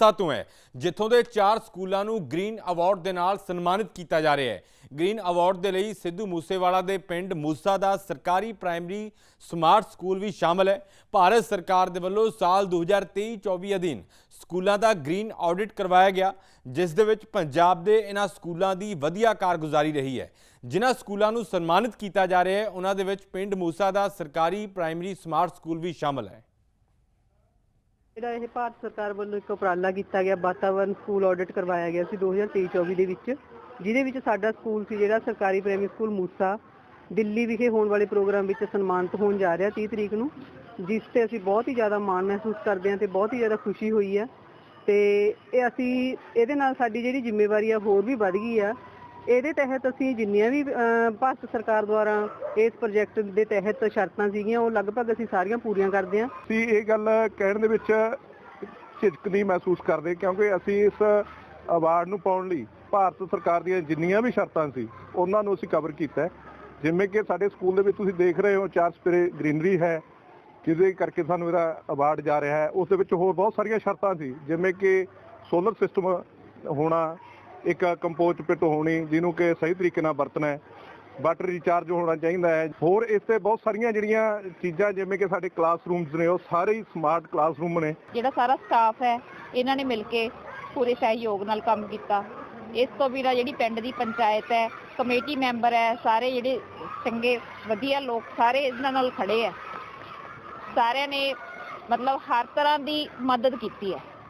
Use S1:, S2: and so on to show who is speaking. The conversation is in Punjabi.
S1: ਸਾਤੋਂ ਹੈ, ਜਿੱਥੋਂ ਦੇ ਚਾਰ ਸਕੂਲਾਂ ਨੂੰ ਗ੍ਰੀਨ ਅਵਾਰਡ ਦੇ ਨਾਲ ਸਨਮਾਨਿਤ ਕੀਤਾ ਜਾ ਰਿਹਾ ਹੈ। ਗ੍ਰੀਨ ਅਵਾਰਡ ਦੇ ਲਈ ਸਿੱਧੂ ਮੂਸੇਵਾਲਾ ਦੇ ਪਿੰਡ ਮੂਸਾ ਦਾ ਸਰਕਾਰੀ ਪ੍ਰਾਇਮਰੀ ਸਮਾਰਟ ਸਕੂਲ ਵੀ ਸ਼ਾਮਲ ਹੈ। ਭਾਰਤ ਸਰਕਾਰ ਦੇ ਵੱਲੋਂ ਸਾਲ 2023-24 ਅਧੀਨ ਸਕੂਲਾਂ ਦਾ ਗ੍ਰੀਨ ਆਡਿਟ ਕਰਵਾਇਆ ਗਿਆ, ਜਿਸ ਦੇ ਵਿੱਚ ਪੰਜਾਬ ਦੇ ਇਹਨਾਂ ਸਕੂਲਾਂ ਦੀ ਵਧੀਆ ਕਾਰਗੁਜ਼ਾਰੀ ਰਹੀ ਹੈ। ਜਿਨ੍ਹਾਂ ਸਕੂਲਾਂ ਨੂੰ ਸਨਮਾਨਿਤ ਕੀਤਾ ਜਾ ਰਿਹਾ ਹੈ, ਉਹਨਾਂ ਦੇ ਵਿੱਚ ਪਿੰਡ ਮੂਸਾ ਦਾ ਸਰਕਾਰੀ ਪ੍ਰਾਇਮਰੀ ਸਮਾਰਟ ਸਕੂਲ ਵੀ ਸ਼ਾਮਲ ਹੈ।
S2: ਜਿਹੜਾ ਇਹ ਭਾਰਤ ਸਰਕਾਰ ਵੱਲੋਂ ਇੱਕ ਉਪਰਾਲਾ ਕੀਤਾ ਗਿਆ ਵਾਤਾਵਰਣ ਸਕੂਲ ਆਡਿਟ ਕਰਵਾਇਆ ਗਿਆ ਸੀ 2023-24 ਦੇ ਵਿੱਚ, ਜਿਹਦੇ ਵਿੱਚ ਸਾਡਾ ਸਕੂਲ ਸੀ ਜਿਹੜਾ ਸਰਕਾਰੀ ਪ੍ਰਾਇਮਰੀ ਸਕੂਲ ਮੂਸਾ, ਦਿੱਲੀ ਵਿਖੇ ਹੋਣ ਵਾਲੇ ਪ੍ਰੋਗਰਾਮ ਵਿੱਚ ਸਨਮਾਨਿਤ ਹੋਣ ਜਾ ਰਿਹਾ 30 ਤਰੀਕ ਨੂੰ, ਜਿਸ ਤੇ ਅਸੀਂ ਬਹੁਤ ਹੀ ਜ਼ਿਆਦਾ ਮਾਣ ਮਹਿਸੂਸ ਕਰਦੇ ਹਾਂ ਤੇ ਬਹੁਤ ਹੀ ਜ਼ਿਆਦਾ ਖੁਸ਼ੀ ਹੋਈ ਹੈ ਤੇ ਇਹ ਅਸੀਂ, ਇਹਦੇ ਨਾਲ ਸਾਡੀ ਜਿਹੜੀ ਜ਼ਿੰਮੇਵਾਰੀ ਆ ਹੋਰ ਵੀ ਵੱਧ ਗਈ ਆ ਇਹਦੇ ਤਹਿਤ ਅਸੀਂ ਜਿੰਨੀਆਂ ਵੀ ਭਾਰਤ ਸਰਕਾਰ ਦੁਆਰਾ ਇਸ ਪ੍ਰੋਜੈਕਟ ਦੇ ਤਹਿਤ ਸ਼ਰਤਾਂ ਸੀਗੀਆਂ, ਉਹ ਲਗਭਗ ਅਸੀਂ ਸਾਰੀਆਂ ਪੂਰੀਆਂ ਕਰਦੇ ਹਾਂ।
S3: ਅਸੀਂ ਇਹ ਗੱਲ ਕਹਿਣ ਦੇ ਵਿੱਚ ਝਿਜਕ ਨਹੀਂ ਮਹਿਸੂਸ ਕਰਦੇ, ਕਿਉਂਕਿ ਅਸੀਂ ਇਸ ਅਵਾਰਡ ਨੂੰ ਪਾਉਣ ਲਈ ਭਾਰਤ ਸਰਕਾਰ ਦੀਆਂ ਜਿੰਨੀਆਂ ਵੀ ਸ਼ਰਤਾਂ ਸੀ, ਉਹਨਾਂ ਨੂੰ ਅਸੀਂ ਕਵਰ ਕੀਤਾ ਜਿਵੇਂ ਕਿ ਸਾਡੇ ਸਕੂਲ ਦੇ ਵਿੱਚ ਤੁਸੀਂ ਦੇਖ ਰਹੇ ਹੋ, ਚਾਰ ਸਪਰੇ ਗ੍ਰੀਨਰੀ ਹੈ, ਜਿਹਦੇ ਕਰਕੇ ਸਾਨੂੰ ਇਹਦਾ ਅਵਾਰਡ ਜਾ ਰਿਹਾ ਹੈ। ਉਸ ਦੇ ਵਿੱਚ ਹੋਰ ਬਹੁਤ ਸਾਰੀਆਂ ਸ਼ਰਤਾਂ ਸੀ, ਜਿਵੇਂ ਕਿ ਸੋਲਰ ਸਿਸਟਮ ਹੋਣਾ ਇੱਕ ਕੰਪੋਸਟ ਪਿਟ ਹੋਣੀ, ਜਿਹਨੂੰ ਕਿ ਸਹੀ ਤਰੀਕੇ ਨਾਲ ਵਰਤਣਾ ਹੈ। ਵਾਟਰ ਰੀਚਾਰਜ ਹੋਣਾ ਚਾਹੀਦਾ ਹੈ। ਹੋਰ ਇਸ ਤੇ ਬਹੁਤ ਸਾਰੀਆਂ ਜਿਹੜੀਆਂ ਚੀਜ਼ਾਂ, ਜਿਵੇਂ ਕਿ ਸਾਡੇ ਕਲਾਸਰੂਮਸ ਨੇ, ਉਹ ਸਾਰੇ ਹੀ ਸਮਾਰਟ ਕਲਾਸਰੂਮ ਨੇ।
S4: ਜਿਹੜਾ ਸਾਰਾ ਸਟਾਫ ਹੈ, ਇਹਨਾਂ ਨੇ ਮਿਲ ਕੇ ਪੂਰੇ ਸਹਿਯੋਗ ਨਾਲ ਕੰਮ ਕੀਤਾ। ਇਸ ਤੋਂ ਬਿਨਾਂ ਜਿਹੜੀ ਪਿੰਡ ਦੀ ਪੰਚਾਇਤ ਹੈ, ਕਮੇਟੀ ਮੈਂਬਰ ਹੈ, ਸਾਰੇ ਜਿਹੜੇ ਚੰਗੇ, ਵਧੀਆ ਲੋਕ, ਸਾਰੇ ਇਹਨਾਂ ਨਾਲ ਖੜੇ ਹੈ। ਸਾਰਿਆਂ ਨੇ ਮਤਲਬ ਹਰ ਤਰ੍ਹਾਂ ਦੀ ਮਦਦ ਕੀਤੀ ਹੈ।